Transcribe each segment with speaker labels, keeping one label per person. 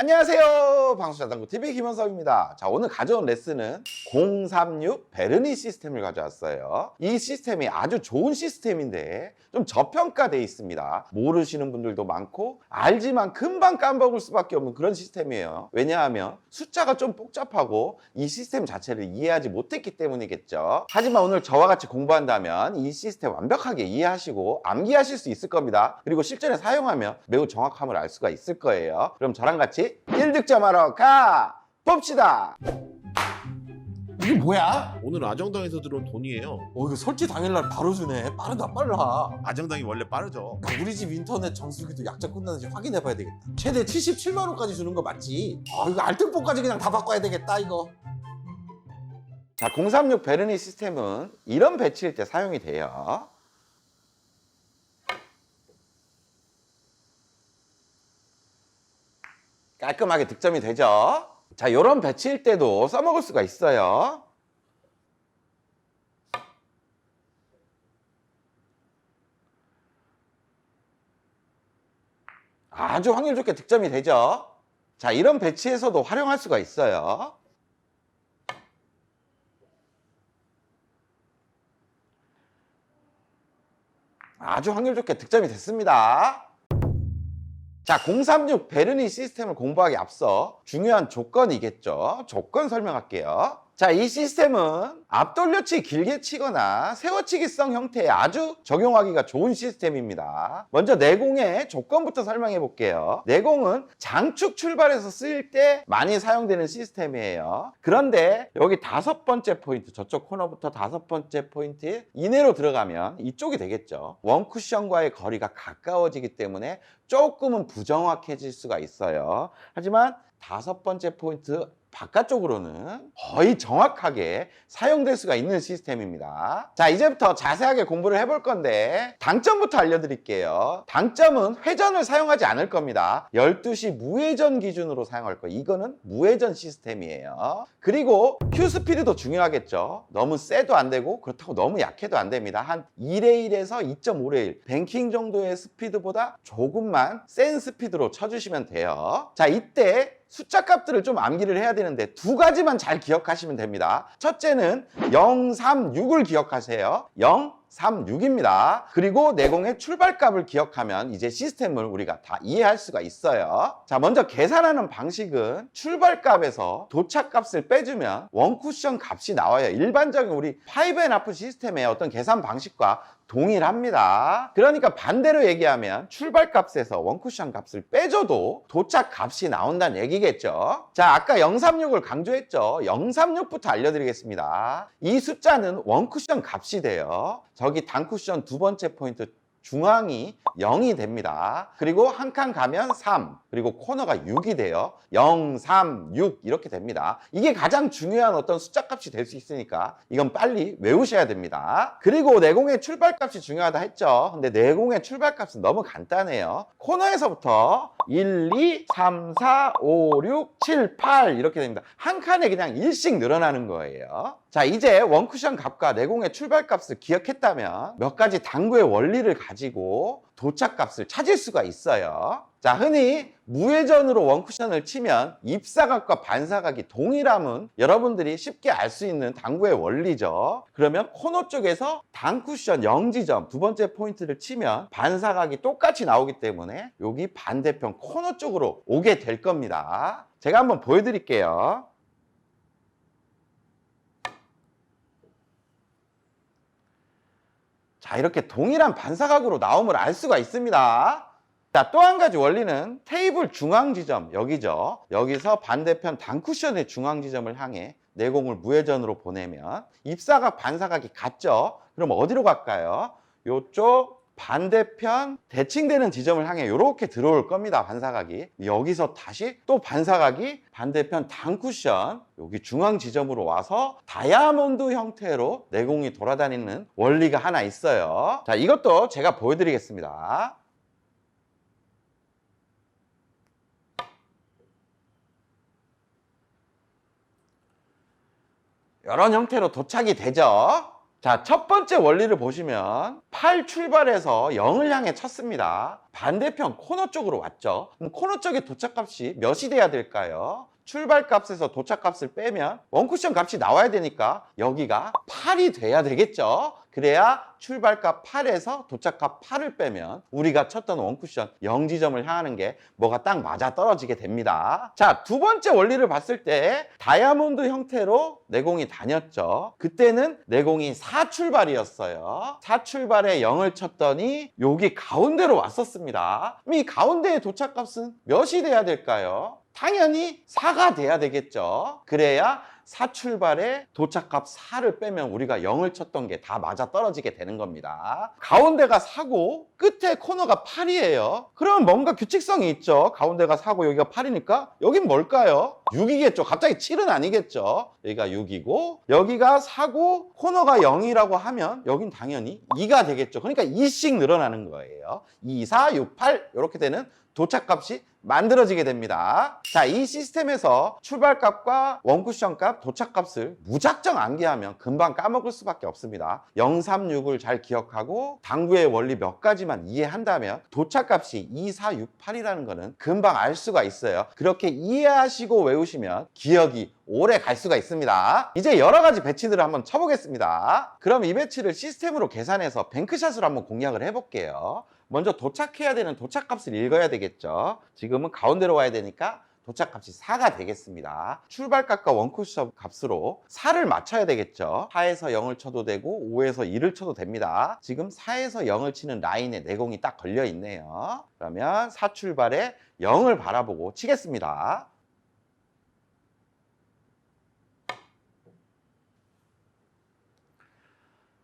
Speaker 1: 안녕하세요. 방수자당구 TV 김현석입니다. 자, 오늘 가져온 레슨은 036 베르니 시스템을 가져왔어요. 이 시스템이 아주 좋은 시스템인데 좀 저평가돼 있습니다. 모르시는 분들도 많고 알지만 금방 까먹을 수밖에 없는 그런 시스템이에요. 왜냐하면 숫자가 좀 복잡하고 이 시스템 자체를 이해하지 못했기 때문이겠죠. 하지만 오늘 저와 같이 공부한다면 이 시스템 완벽하게 이해하시고 암기하실 수 있을 겁니다. 그리고 실전에 사용하면 매우 정확함을 알 수가 있을 거예요. 그럼 저랑 같이 1득점하러 가 봅시다. 이게 뭐야?
Speaker 2: 오늘 아정당에서 들어온 돈이에요.
Speaker 3: 어 이거 설치 당일날 바로 주네 빠르다 빨라
Speaker 2: 아정당이 원래 빠르죠.
Speaker 3: 야, 우리 집 인터넷 정수기도 약정 끝나는지 확인해 봐야 되겠다 최대 77만 원까지 주는 거 맞지? 아 이거 알뜰폰까지 그냥 다 바꿔야 되겠다 이거
Speaker 1: 자, 036 베르니 시스템은 이런 배치일 때 사용이 돼요. 깔끔하게 득점이 되죠. 자, 이런 배치일 때도 써먹을 수가 있어요. 아주 확률 좋게 득점이 되죠. 자, 이런 배치에서도 활용할 수가 있어요. 아주 확률 좋게 득점이 됐습니다. 자, 036 베르니 시스템을 공부하기 앞서 중요한 조건이겠죠. 조건 설명할게요. 자, 이 시스템은 앞돌려치 길게 치거나 세워치기성 형태에 아주 적용하기가 좋은 시스템입니다. 먼저 내공의 조건부터 설명해 볼게요. 내공은 장축 출발에서 쓰일 때 많이 사용되는 시스템이에요. 그런데 여기 다섯 번째 포인트, 저쪽 코너부터 다섯 번째 포인트 이내로 들어가면 이쪽이 되겠죠. 원 쿠션과의 거리가 가까워지기 때문에 조금은 부정확해질 수가 있어요. 하지만 다섯 번째 포인트 바깥쪽으로는 거의 정확하게 사용될 수가 있는 시스템입니다. 자, 이제부터 자세하게 공부를 해볼 건데 당점부터 알려드릴게요. 당점은 회전을 사용하지 않을 겁니다. 12시 무회전 기준으로 사용할 거예요. 이거는 무회전 시스템이에요. 그리고 큐 스피드도 중요하겠죠. 너무 세도 안 되고 그렇다고 너무 약해도 안 됩니다. 한 1의 1에서 2.5의 1. 뱅킹 정도의 스피드보다 조금만 센 스피드로 쳐주시면 돼요. 자, 이때 숫자 값들을 좀 암기를 해야 되는데 두 가지만 잘 기억하시면 됩니다. 첫째는 0, 3, 6을 기억하세요. 0, 3, 6입니다. 그리고 내공의 출발값을 기억하면 이제 시스템을 우리가 다 이해할 수가 있어요. 자, 먼저 계산하는 방식은 출발값에서 도착값을 빼주면 원쿠션 값이 나와요. 일반적인 우리 5&하프 시스템의 어떤 계산 방식과 동일합니다. 그러니까 반대로 얘기하면 출발값에서 원쿠션 값을 빼줘도 도착 값이 나온다는 얘기겠죠. 자, 아까 036을 강조했죠. 036부터 알려드리겠습니다. 이 숫자는 원쿠션 값이 돼요. 저기 단쿠션 두 번째 포인트 중앙이 0이 됩니다. 그리고 한 칸 가면 3, 그리고 코너가 6이 돼요. 0, 3, 6 이렇게 됩니다. 이게 가장 중요한 어떤 숫자 값이 될 수 있으니까 이건 빨리 외우셔야 됩니다. 그리고 내공의 출발값이 중요하다 했죠. 근데 내공의 출발값은 너무 간단해요. 코너에서부터 1, 2, 3, 4, 5, 6, 7, 8 이렇게 됩니다. 한 칸에 그냥 1씩 늘어나는 거예요. 자, 이제 원쿠션 값과 내공의 출발값을 기억했다면 몇 가지 당구의 원리를 가지고 도착값을 찾을 수가 있어요. 자, 흔히 무회전으로 원쿠션을 치면 입사각과 반사각이 동일함은 여러분들이 쉽게 알 수 있는 당구의 원리죠. 그러면 코너 쪽에서 단쿠션 0지점 두 번째 포인트를 치면 반사각이 똑같이 나오기 때문에 여기 반대편 코너 쪽으로 오게 될 겁니다. 제가 한번 보여드릴게요. 자, 이렇게 동일한 반사각으로 나옴을 알 수가 있습니다. 자, 또 한 가지 원리는 테이블 중앙 지점, 여기죠. 여기서 반대편 단쿠션의 중앙 지점을 향해 내공을 무회전으로 보내면 입사각, 반사각이 같죠? 그럼 어디로 갈까요? 요쪽 반대편 대칭되는 지점을 향해 이렇게 들어올 겁니다. 반사각이. 여기서 다시 또 반사각이 반대편 단쿠션 여기 중앙 지점으로 와서 다이아몬드 형태로 내공이 돌아다니는 원리가 하나 있어요. 자, 이것도 제가 보여드리겠습니다. 이런 형태로 도착이 되죠. 자, 첫 번째 원리를 보시면 8 출발해서 0을 향해 쳤습니다. 반대편 코너 쪽으로 왔죠. 그럼 코너 쪽의 도착값이 몇이 돼야 될까요? 출발값에서 도착값을 빼면 원쿠션 값이 나와야 되니까 여기가 8이 돼야 되겠죠. 그래야 출발값 8에서 도착값 8을 빼면 우리가 쳤던 원쿠션 0지점을 향하는 게 뭐가 딱 맞아 떨어지게 됩니다. 자, 두 번째 원리를 봤을 때 다이아몬드 형태로 내공이 다녔죠. 그때는 내공이 4출발이었어요. 4출발에 0을 쳤더니 여기 가운데로 왔었습니다. 이 가운데의 도착값은 몇이 돼야 될까요? 당연히 4가 돼야 되겠죠. 그래야 4 출발에 도착값 4를 빼면 우리가 0을 쳤던 게 다 맞아 떨어지게 되는 겁니다. 가운데가 4고 끝에 코너가 8이에요. 그러면 뭔가 규칙성이 있죠. 가운데가 4고 여기가 8이니까 여긴 뭘까요? 6이겠죠. 갑자기 7은 아니겠죠. 여기가 6이고 여기가 4고 코너가 0이라고 하면 여긴 당연히 2가 되겠죠. 그러니까 2씩 늘어나는 거예요. 2, 4, 6, 8 이렇게 되는 도착값이 만들어지게 됩니다. 자, 이 시스템에서 출발값과 원쿠션값, 도착값을 무작정 암기하면 금방 까먹을 수밖에 없습니다. 0, 3, 6을 잘 기억하고 당구의 원리 몇 가지만 이해한다면 도착값이 2, 4, 6, 8이라는 거는 금방 알 수가 있어요. 그렇게 이해하시고 외우시면 기억이 오래 갈 수가 있습니다. 이제 여러 가지 배치들을 한번 쳐보겠습니다. 그럼 이 배치를 시스템으로 계산해서 뱅크샷으로 한번 공략을 해볼게요. 먼저 도착해야 되는 도착값을 읽어야 되겠죠. 지금은 가운데로 와야 되니까 도착값이 4가 되겠습니다. 출발값과 원쿠션 값으로 4를 맞춰야 되겠죠. 4에서 0을 쳐도 되고 5에서 1을 쳐도 됩니다. 지금 4에서 0을 치는 라인에 내공이 딱 걸려 있네요. 그러면 4 출발에 0을 바라보고 치겠습니다.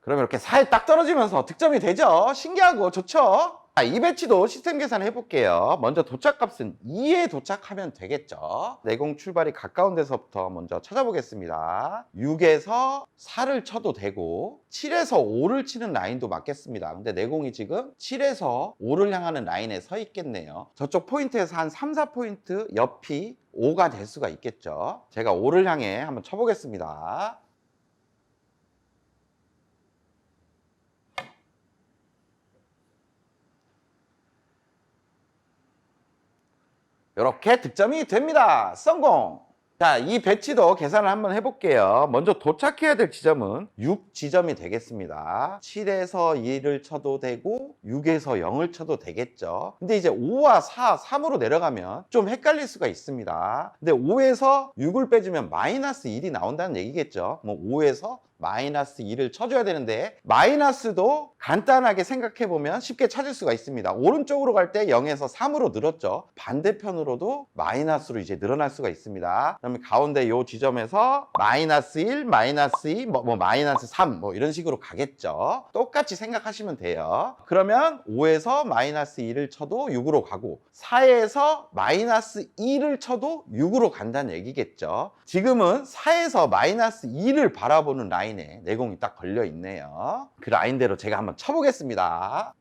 Speaker 1: 그러면 이렇게 살 딱 떨어지면서 득점이 되죠. 신기하고 좋죠. 자, 이 배치도 시스템 계산을 해볼게요. 먼저 도착값은 2에 도착하면 되겠죠. 내공 출발이 가까운 데서부터 먼저 찾아보겠습니다. 6에서 4를 쳐도 되고 7에서 5를 치는 라인도 맞겠습니다. 근데 내공이 지금 7에서 5를 향하는 라인에 서 있겠네요. 저쪽 포인트에서 한 3, 4포인트 옆이 5가 될 수가 있겠죠. 제가 5를 향해 한번 쳐보겠습니다. 이렇게 득점이 됩니다. 성공! 자, 이 배치도 계산을 한번 해볼게요. 먼저 도착해야 될 지점은 6 지점이 되겠습니다. 7에서 2를 쳐도 되고 6에서 0을 쳐도 되겠죠. 근데 이제 5와 4, 3으로 내려가면 좀 헷갈릴 수가 있습니다. 근데 5에서 6을 빼주면 마이너스 1이 나온다는 얘기겠죠. 뭐 5에서 마이너스 2를 쳐줘야 되는데 마이너스도 간단하게 생각해 보면 쉽게 찾을 수가 있습니다. 오른쪽으로 갈 때 0에서 3으로 늘었죠. 반대편으로도 마이너스로 이제 늘어날 수가 있습니다. 그러면 가운데 요 지점에서 마이너스 1, 마이너스 2, 뭐, 뭐 마이너스 3, 뭐 이런 식으로 가겠죠. 똑같이 생각하시면 돼요. 그러면 5에서 마이너스 2를 쳐도 6으로 가고 4에서 마이너스 2를 쳐도 6으로 간다는 얘기겠죠. 지금은 4에서 마이너스 2를 바라보는 라인 에 내공이 딱 걸려 있네요. 그 라인대로 제가 한번 쳐보겠습니다.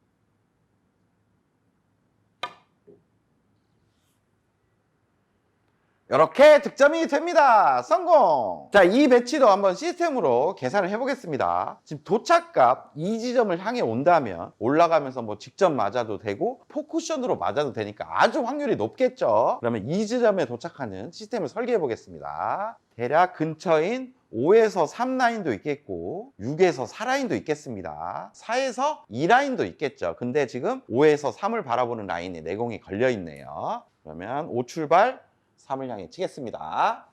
Speaker 1: 이렇게 득점이 됩니다. 성공! 자, 이 배치도 한번 시스템으로 계산을 해보겠습니다. 지금 도착값 이 지점을 향해 온다면 올라가면서 뭐 직접 맞아도 되고 포쿠션으로 맞아도 되니까 아주 확률이 높겠죠. 그러면 이 지점에 도착하는 시스템을 설계해 보겠습니다. 대략 근처인 5에서 3 라인도 있겠고 6에서 4 라인도 있겠습니다. 4에서 2 라인도 있겠죠. 근데 지금 5에서 3을 바라보는 라인에 내공이 걸려 있네요. 그러면 5 출발 3을 향해 치겠습니다.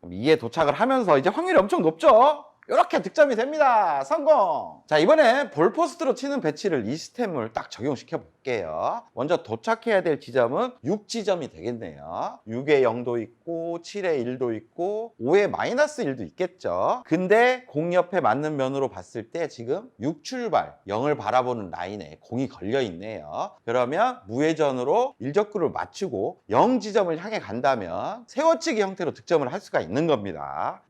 Speaker 1: 그럼 2에 도착을 하면서 이제 확률이 엄청 높죠? 이렇게 득점이 됩니다. 성공! 자, 이번에 볼포스트로 치는 배치를 이 시스템을 딱 적용시켜 볼게요. 먼저 도착해야 될 지점은 6지점이 되겠네요. 6에 0도 있고, 7에 1도 있고, 5에 마이너스 1도 있겠죠. 근데 공 옆에 맞는 면으로 봤을 때 지금 6출발, 0을 바라보는 라인에 공이 걸려 있네요. 그러면 무회전으로 일적구를 맞추고 0지점을 향해 간다면 세워치기 형태로 득점을 할 수가 있는 겁니다.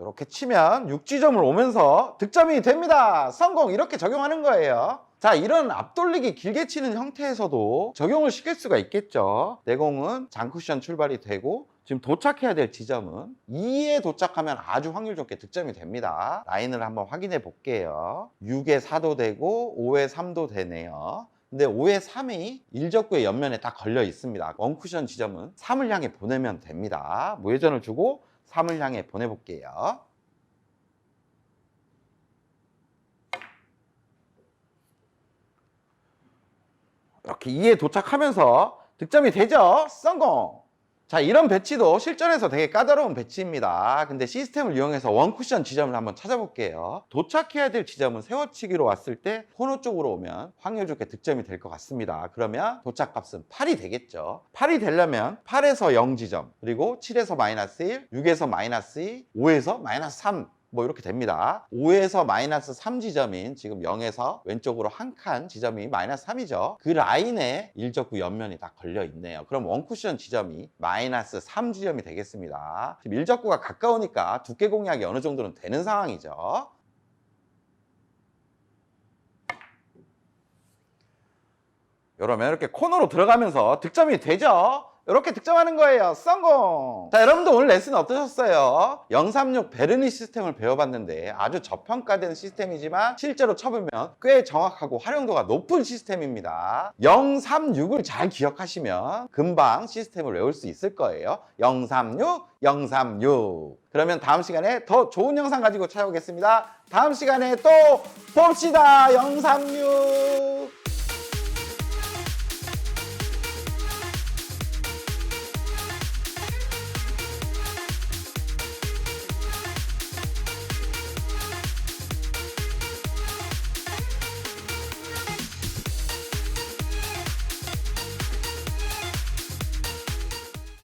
Speaker 1: 이렇게 치면 6지점을 오면서 득점이 됩니다. 성공! 이렇게 적용하는 거예요. 자, 이런 앞돌리기 길게 치는 형태에서도 적용을 시킬 수가 있겠죠. 내공은 장쿠션 출발이 되고 지금 도착해야 될 지점은 2에 도착하면 아주 확률 좋게 득점이 됩니다. 라인을 한번 확인해 볼게요. 6에 4도 되고 5에 3도 되네요. 근데 5에 3이 일적구의 옆면에 딱 걸려 있습니다. 원쿠션 지점은 3을 향해 보내면 됩니다. 무회전을 주고 3을 향해 보내볼게요. 이렇게 2에 도착하면서 득점이 되죠. 성공! 자, 이런 배치도 실전에서 되게 까다로운 배치입니다. 근데 시스템을 이용해서 원쿠션 지점을 한번 찾아볼게요. 도착해야 될 지점은 세워치기로 왔을 때 코너 쪽으로 오면 확률 좋게 득점이 될 것 같습니다. 그러면 도착값은 8이 되겠죠. 8이 되려면 8에서 0 지점, 그리고 7에서 마이너스 1, 6에서 마이너스 2, 5에서 마이너스 3, 뭐 이렇게 됩니다. 5에서 마이너스 3 지점인 지금 0에서 왼쪽으로 한 칸 지점이 마이너스 3이죠. 그 라인에 일적구 옆면이 다 걸려 있네요. 그럼 원쿠션 지점이 마이너스 3 지점이 되겠습니다. 지금 일적구가 가까우니까 두께 공략이 어느 정도는 되는 상황이죠. 이러면 이렇게 코너로 들어가면서 득점이 되죠. 이렇게 득점하는 거예요. 성공! 자, 여러분들 오늘 레슨 어떠셨어요? 036 베르니 시스템을 배워봤는데 아주 저평가된 시스템이지만 실제로 쳐보면 꽤 정확하고 활용도가 높은 시스템입니다. 036을 잘 기억하시면 금방 시스템을 외울 수 있을 거예요. 036, 036. 그러면 다음 시간에 더 좋은 영상 가지고 찾아오겠습니다. 다음 시간에 또 봅시다. 036.